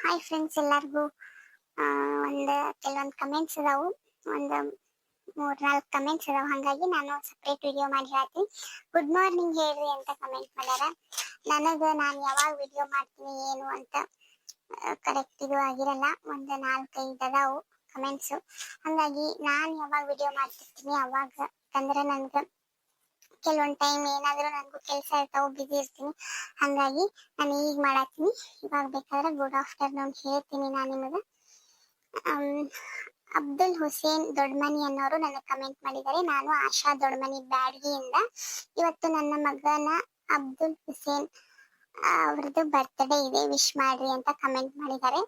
Hi friends ಎಲ್ಲರಿಗೂ. ಒಂದು ಕೆಲವೊಂದು ಕಮೆಂಟ್ಸ್ ಅದಾವು ಒಂದು ಮೂರ್ ನಾಲ್ಕು ಕಮೆಂಟ್ಸ್ ಇದಾವೆ. ಹಾಗಾಗಿ ನಾನು ಸಪ್ರೇಟ್ ವಿಡಿಯೋ ಮಾಡಿ ಹೇಳ್ತೀನಿ. ಗುಡ್ ಮಾರ್ನಿಂಗ್ ಹೇಳ್ರಿ ಅಂತ ಕಮೆಂಟ್ ಮಾಡ್ಯಾರ. ನನಗೆ ನಾನು ಯಾವಾಗ ವಿಡಿಯೋ ಮಾಡ್ತೀನಿ, ಏನು ಅಂತ ಕರೆಕ್ಟ್ ಇದು ಆಗಿರಲ್ಲ. ಒಂದು ನಾಲ್ಕೈದು ಅದಾವು ಕಮೆಂಟ್ಸ್ ಹಾಗಾಗಿ ನಾನು ಯಾವಾಗ ವಿಡಿಯೋ ಮಾಡ್ತಿರ್ತೀನಿ, ಅವಾಗ ಯಾಕಂದ್ರೆ ನನ್ಗೆ ಕೆಲವೊಂದ್ ಟೈಮ್ ಏನಾದ್ರೂ ನನಗೂ ಕೆಲಸ ಇರ್ತಾವೆ ಬಿಸಿ ಇರ್ತೀನಿ. ಹಂಗಾಗಿ ನಾನು ಈಗ ಮಾಡತ್ತೀನಿ. ಇವಾಗ ಬೇಕಾದ್ರೆ ಗುಡ್ ಆಫ್ಟರ್ನೂನ್ ಹೇಳ್ತೀನಿ ನಾನು ನಿಮಗೆ. ಅಬ್ದುಲ್ ಹುಸೇನ್ ದೊಡ್ಡಮನಿ ಅನ್ನೋರು ನನಗೆ ಕಮೆಂಟ್ ಮಾಡಿದ್ದಾರೆ. ನಾನು ಆಶಾ ದೊಡ್ಡಮನಿ ಬ್ಯಾಡ್ಗಿಯಿಂದ. ಇವತ್ತು ನನ್ನ ಮಗನ ಅಬ್ದುಲ್ ಹುಸೇನ್ ಅವ್ರದ್ದು ಬರ್ತ್ಡೇ ಇದೆ. ವಿಶ್ ಮಾಡ್ರಿ ಅಂತ ಕಮೆಂಟ್ ಮಾಡಿದ್ದಾರೆ.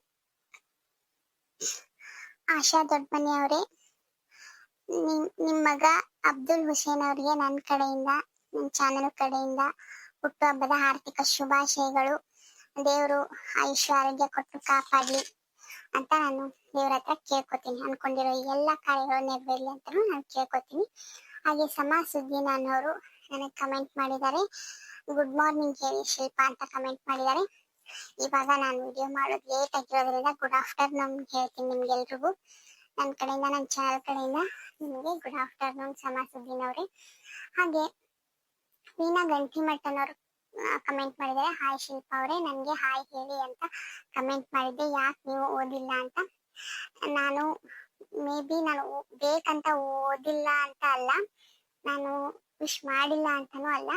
ಆಶಾ ದೊಡ್ಡಮನಿ ಅವರೇ, ನಿಮ್ ನಿಮ್ ಮಗ ಅಬ್ದುಲ್ ಹುಸೇನ್ ಅವರಿಗೆ ನನ್ನ ಕಡೆಯಿಂದ ನನ್ನ ಚಾನೆಲ್ ಕಡೆಯಿಂದ ಹುಟ್ಟುಹಬ್ಬದ ಆರ್ಥಿಕ ಶುಭಾಶಯಗಳು. ದೇವರು ಆಯುಷ್ಯ, ಆರೋಗ್ಯ ಕೊಟ್ಟು ಕಾಪಾಡ್ಲಿ ಅಂತ ನಾನು ದೇವ್ರ ಹತ್ರ ಕೇಳ್ಕೊತೀನಿ. ಅನ್ಕೊಂಡಿರೋ ಎಲ್ಲ ಕಾರ್ಯಗಳು ನೆರವೇರ್ಲಿ ಅಂತ ನಾನು ಕೇಳ್ಕೊತೀನಿ. ಹಾಗೆ ಸಮಾ ಸುದ್ದಿ ನಾನವರು ನನಗೆ ಕಮೆಂಟ್ ಮಾಡಿದ್ದಾರೆ. ಗುಡ್ ಮಾರ್ನಿಂಗ್ ಹೇಳಿ ಶಿಲ್ಪ ಅಂತ ಕಮೆಂಟ್ ಮಾಡಿದ್ದಾರೆ. ಇವಾಗ ನಾನು ವಿಡಿಯೋ ಮಾಡೋದು ಲೇಟ್ ಆಗಿರೋದ್ರಿಂದ ಗುಡ್ ಆಫ್ಟರ್ನೂನ್ ಹೇಳ್ತೀನಿ ನಿಮ್ಗೆಲ್ರಿಗೂ. ನನ್ನ ಕಡೆಯಿಂದ ನನ್ನ ಚಾನಲ್ ಕಡೆಯಿಂದ ನಿಮಗೆ ಗುಡ್ ಆಫ್ಟರ್ನೂನ್ ಸಮಾಜ ಅವರೇ. ಹಾಗೆ ವೀಣಾ ಗಂಟಿಮಠನವರು ಕಮೆಂಟ್ ಮಾಡಿದ್ದಾರೆ. ಹಾಯ್ ಶಿಲ್ಪ ಅವರೇ ನನಗೆ ಹಾಯ್ ಹೇಳಿ ಅಂತ ಕಮೆಂಟ್ ಮಾಡಿದ್ದೆ. ಯಾಕೆ ನೀವು ಓದಿಲ್ಲ ಅಂತ? ನಾನು ಮೇ ಬಿ ನಾನು ಬೇಕಂತ ಓದಿಲ್ಲ ಅಂತ ಅಲ್ಲ. ನಾನು ವಿಶ್ ಮಾಡಿಲ್ಲ ಅಂತನೂ ಅಲ್ಲ.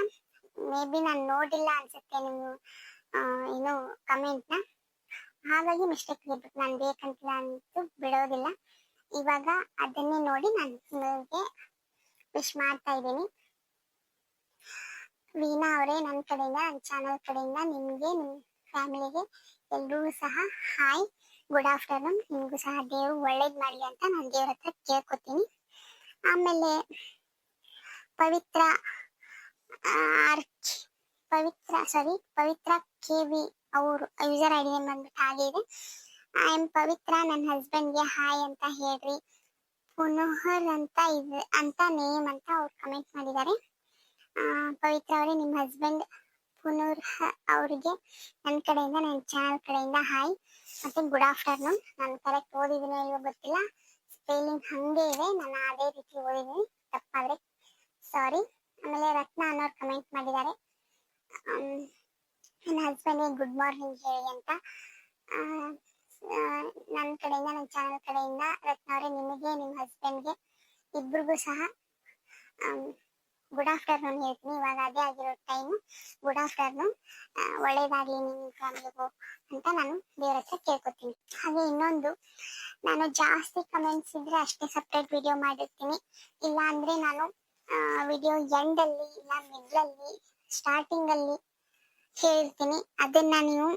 ಮೇ ಬಿ ನಾನು ನೋಡಿಲ್ಲ ಅನ್ಸುತ್ತೆ ಆ, ಏನು ಕಮೆಂಟ್ನ ಹಾಗಾಗಿ ಮಿಸ್ಟೇಕ್ ಇರ್ಬೇಕು. ನಾನು ಬೇಕಂತ ಅಂತೂ ಬಿಡೋದಿಲ್ಲ. ಇವಾಗ ಅದನ್ನೇ ನೋಡಿ ನಾನು ನಿಮಗೆ ವಿಶ್ ಮಾಡ್ತಾ ಇದ್ದೀನಿ. ವೀಣಾ ಅವರೇ ನನ್ನ ಕಡೆಯಿಂದ ನನ್ನ ಚಾನಲ್ ಕಡೆಯಿಂದ ನಿಮಗೆ ನಿಮ್ಮ ಫ್ಯಾಮಿಲಿಗೆ ಎಲ್ರಿಗೂ ಸಹ ಹಾಯ್ ಗುಡ್ ಆಫ್ಟರ್ನೂನ್ ನಿಮಗೂ ಸಹ ದೇವ್ರು ಒಳ್ಳೇದು ಮಾಡಲಿ ಅಂತ ನಾನು ದೇವ್ರ ಹತ್ರ ಕೇಳ್ಕೊತೀನಿ. ಆಮೇಲೆ Pavithra arch Pavithra sorry Pavithra K V ಅವರು ಯೂಸರ್ ಐ ಡಿ ಬಂದ್ಬಿಟ್ಟು ಹಾಗೆ ಐ ಆಮ್ ಪವಿತ್ರ ನನ್ನ ಹಸ್ಬೆಂಡ್ಗೆ ಹಾಯ್ ಅಂತ ಹೇಳ್ರಿ. ಪುನೋಹರ್ ಅಂತ ಇದೆ, ಅಂತ ನೇಮ್ ಅಂತ ಅವ್ರು ಕಮೆಂಟ್ ಮಾಡಿದ್ದಾರೆ. ಪವಿತ್ರ ಅವರೇ ನಿಮ್ಮ ಹಸ್ಬೆಂಡ್ ಪುನೂರ್ ಅವರಿಗೆ ನನ್ನ ಕಡೆಯಿಂದ ನನ್ನ ಚಾನಲ್ ಕಡೆಯಿಂದ ಹಾಯ್. ಮತ್ತೆ ಗುಡ್ ಆಫ್ಟರ್ನೂನ್ ನಾನು ಕರೆಕ್ಟ್ ಓದಿದ್ದೀನಿ ಇಲ್ವೋ ಗೊತ್ತಿಲ್ಲ. ಸ್ಪೆಲ್ಲಿಂಗ್ ಹಂಗೆ ಇದೆ. ನಾನು ಅದೇ ರೀತಿ ಓದಿದ್ದೀನಿ ತಪ್ಪಾದ್ರೆ ಸಾರಿ ಆಮೇಲೆ ರತ್ನ ಅನ್ನೋರು ಕಮೆಂಟ್ ಮಾಡಿದ್ದಾರೆ. ನನ್ನ ಹಸ್ಬೆಂಡ್ಗೆ ಗುಡ್ ಮಾರ್ನಿಂಗ್ ಹೇಳಿ ಅಂತ. ನನ್ನ ಕಡೆಯಿಂದ ನನ್ನ ಚಾನಲ್ ಕಡೆಯಿಂದ ರತ್ನ ಅವರೇ ನಿಮಗೆ ನಿಮ್ಮ ಹಸ್ಬೆಂಡ್ಗೆ ಇಬ್ಬರಿಗೂ ಸಹ ಗುಡ್ ಆಫ್ಟರ್ನೂನ್ ಹೇಳ್ತೀನಿ. ಇವಾಗ ಅದೇ ಆಗಿರೋ ಟೈಮ್ ಗುಡ್ ಆಫ್ಟರ್ನೂನ್ ಒಳ್ಳೇದಾಗ್ಲಿ ನಿಮ್ಮ ಫ್ಯಾಮಿಲಿಗೂ ಅಂತ ನಾನು ದೇವ್ರ ಹತ್ರ ಕೇಳ್ಕೊತೀನಿ. ಹಾಗೆ ಇನ್ನೊಂದು, ನಾನು ಜಾಸ್ತಿ ಕಮೆಂಟ್ಸ್ ಇದ್ರೆ ಅಷ್ಟೇ ಸಪ್ರೇಟ್ ವಿಡಿಯೋ ಮಾಡಿರ್ತೀನಿ. ಇಲ್ಲ ಅಂದ್ರೆ ನಾನು ವಿಡಿಯೋ ಎಂಡ್ ಅಲ್ಲಿ, ಇಲ್ಲ ಮಿಡ್ಲಲ್ಲಿ ಸ್ಟಾರ್ಟಿಂಗ್ ಅಲ್ಲಿ ಹೇಳ್ತೀನಿ. ಅದನ್ನ ನೀವು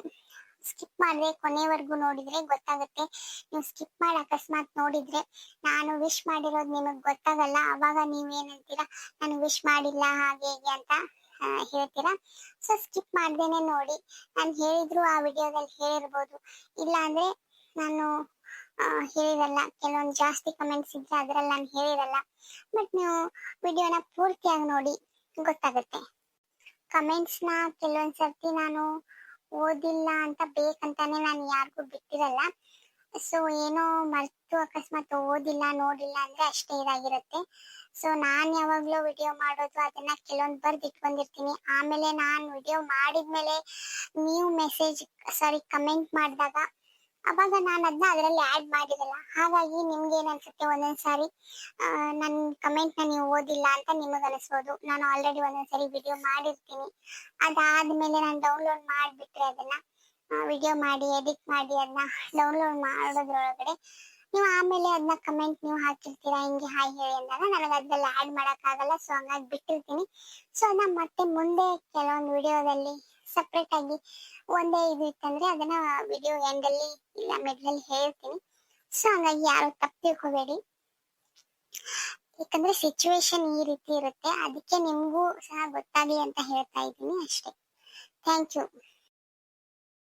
ಸ್ಕಿಪ್ ಮಾಡಿದ್ರೆ ಕೊನೆವರೆಗೂ ನೋಡಿದ್ರೆ ಗೊತ್ತಾಗುತ್ತೆ. ನೀವು ಸ್ಕಿಪ್ ಮಾಡಿ ಅಕಸ್ಮಾತ್ ನೋಡಿದ್ರೆ ನಾನು ವಿಶ್ ಮಾಡಿರೋದು ನಿಮಗೆ ಗೊತ್ತಾಗಲ್ಲ. ಅವಾಗ ನೀವೇನಂತೀರಾ? ನಾನು ವಿಶ್ ಮಾಡಿಲ್ಲ, ಹಾಗೆ, ಹೇಗೆ ಅಂತ ಹೇಳ್ತೀರಾ? ಸೊ ಸ್ಕಿಪ್ ಮಾಡ್ದೇನೆ ನೋಡಿ. ನಾನು ಹೇಳಿದ್ರು ಆ ವಿಡಿಯೋದಲ್ಲಿ ಹೇಳಿರ್ಬೋದು. ಇಲ್ಲ ಅಂದ್ರೆ ನಾನು ಹೇಳಿರಲ್ಲ. ಕೆಲವೊಂದು ಜಾಸ್ತಿ ಕಮೆಂಟ್ಸ್ ಇದ್ರೆ ಅದ್ರಲ್ಲಿ ನಾನು ಹೇಳಿರಲ್ಲ. ಬಟ್ ನೀವು ವಿಡಿಯೋನ ಪೂರ್ತಿಯಾಗಿ ನೋಡಿ, ಗೊತ್ತಾಗುತ್ತೆ. ಕಮೆಂಟ್ಸ್ನ ಕೆಲವೊಂದ್ ಸರ್ತಿ ನಾನು ಓದಿಲ್ಲ ಅಂತ ಬೇಕಂತಾನೆ ನಾನು ಯಾರಿಗೂ ಬಿಟ್ಟಿರಲ್ಲ. ಸೊ ಏನೋ ಮರ್ತು ಅಕಸ್ಮಾತ್ ಓದಿಲ್ಲ, ನೋಡಿಲ್ಲ ಅಂದ್ರೆ ಅಷ್ಟೇ ಇದಾಗಿರುತ್ತೆ. ಸೊ ನಾನ್ ಯಾವಾಗ್ಲೂ ವಿಡಿಯೋ ಮಾಡೋದು ಅದನ್ನ ಕೆಲವೊಂದು ಬರ್ದು ಇಟ್ಕೊಂಡಿರ್ತೀನಿ. ಆಮೇಲೆ ನಾನು ವಿಡಿಯೋ ಮಾಡಿದ್ಮೇಲೆ ನೀವು ಮೆಸೇಜ್ ಸಾರಿ ಕಮೆಂಟ್ ಮಾಡಿದಾಗ ಅವಾಗ ನಾನು ಅದನ್ನ ಅದರಲ್ಲಿ ಆ್ಯಡ್ ಮಾಡಿರಲ್ಲ ಹಾಗಾಗಿ ನಿಮ್ಗೆ ಏನು ಅನ್ಸುತ್ತೆ ಒಂದೊಂದು ಸಾರಿ ನನ್ನ ಕಮೆಂಟ್ನ ನೀವು ಓದಿಲ್ಲ ಅಂತ ನಿಮಗೆ ಅನಿಸ್ಬೋದು. ನಾನು ಆಲ್ರೆಡಿ ಒಂದೊಂದು ಸಾರಿ ವಿಡಿಯೋ ಮಾಡಿರ್ತೀನಿ. ಅದಾದ್ಮೇಲೆ ನಾನು ಡೌನ್ಲೋಡ್ ಮಾಡಿಬಿಟ್ರೆ ಅದನ್ನ ವಿಡಿಯೋ ಮಾಡಿ ಎಡಿಟ್ ಮಾಡಿ ಅದನ್ನ ಡೌನ್ಲೋಡ್ ಮಾಡೋದ್ರೊಳಗಡೆ ನೀವು ಆಮೇಲೆ ಅದನ್ನ ಕಮೆಂಟ್ ನೀವು ಹಾಕಿರ್ತೀರಾ, ಹಿಂಗೆ ಹಾಯ್ ಹೇಳಿ ಅಂದಾಗ ನನಗೆ ಅದ್ರಲ್ಲಿ ಆ್ಯಡ್ ಮಾಡೋಕ್ಕಾಗಲ್ಲ ಸೊ ಹಂಗಾಗಿ ಬಿಟ್ಟಿರ್ತೀನಿ. ಸೊ ಅದನ್ನ ಮತ್ತೆ ಮುಂದೆ ಕೆಲವೊಂದು ವಿಡಿಯೋದಲ್ಲಿ ಸಪ್ರೇಟ್ ಆಗಿ ಒಂದೇ ಇದು ಇತ್ತಂದ್ರೆ ಅದನ್ನ ವಿಡಿಯೋ ಎಂಡಲ್ಲಿ ಇಲ್ಲ ಮಿಡ್ಲಲ್ಲಿ ಹೇಳ್ತೀನಿ. ಸೊ ಹಂಗಾಗಿ ಯಾರು ತಪ್ಪು ತಿಳ್ಕೊಬೇಡಿ. ಯಾಕಂದ್ರೆ ಸಿಚುವೇಶನ್ ಈ ರೀತಿ ಇರುತ್ತೆ. ಅದಕ್ಕೆ ನಿಮ್ಗೂ ಸಹ ಗೊತ್ತಾಗ್ಲಿ ಅಂತ ಹೇಳ್ತಾ ಇದ್ದೀನಿ ಅಷ್ಟೇ. Thank you